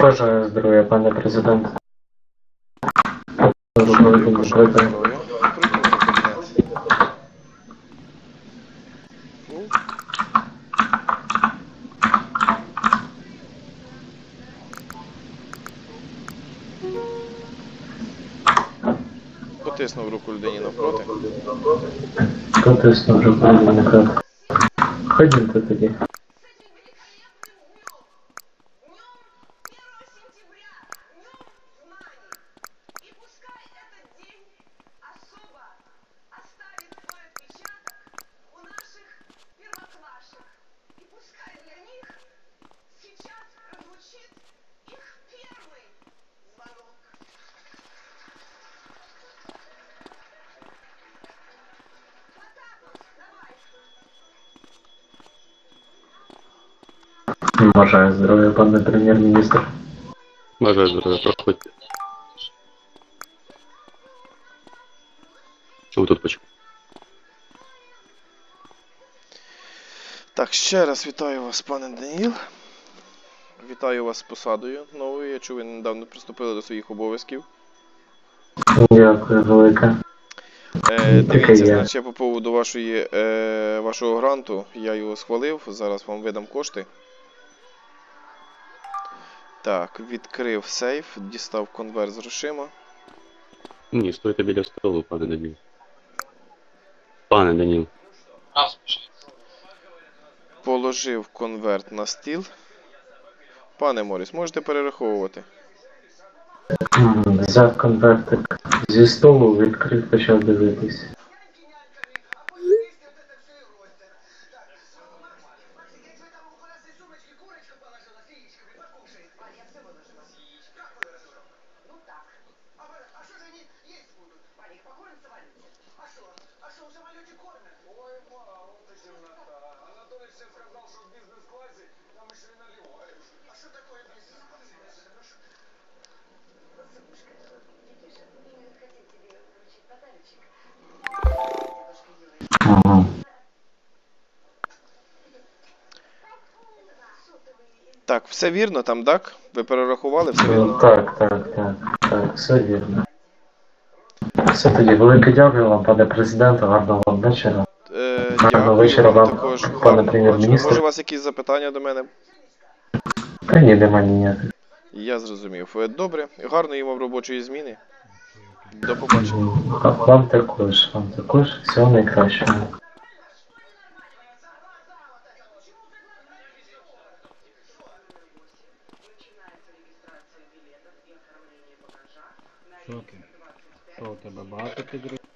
Бажаю здоров'я, пане президент. Руководитель Бажаю викликає. здоров'я. Прийдемо в кабінет. Ну, Потиснув руку людині навпроти. Ходімте тоді. пускай для них сейчас прозвучит их первый звонок. Потапов, давай. Бажаю здоров'я, пане прем'єр-міністр. Бажаю здоров'я, проходьте. Чого ви тут почали? Так, ще раз вітаю вас, пане Даніл. Вітаю вас з посадою новою. Я чув, ви недавно приступили до своїх обов'язків. Дякую велике. Е, дивіться, значить, по поводу вашої, е, вашого гранту, я його схвалив, зараз вам видам кошти. Так, відкрив сейф, дістав конверт з грошима. Ні, стойте біля столу, пане Даніл. Пане Даніл. Положив конверт на стіл. Пане Моріс, можете перераховувати. Взяв конвертик зі столу, відкрив, почав дивитись. А что в самолете кормят? Так, все вірно там, так? Ви перерахували, все вірно? Так, так, так, так, все вірно. Все тоді, велике дякую вам, пане президент, гарного вам вечора. Е, Гарного вечора вам також. пане Гарного прем'єр-міністр. Може, у вас якісь запитання до мене? Та ні, нема ніяких. Я зрозумів. Е, Добре, гарної вам робочої зміни. До побачення. А Вам також, вам також, всього найкращого. Що ти? Що у тебе багато підрив?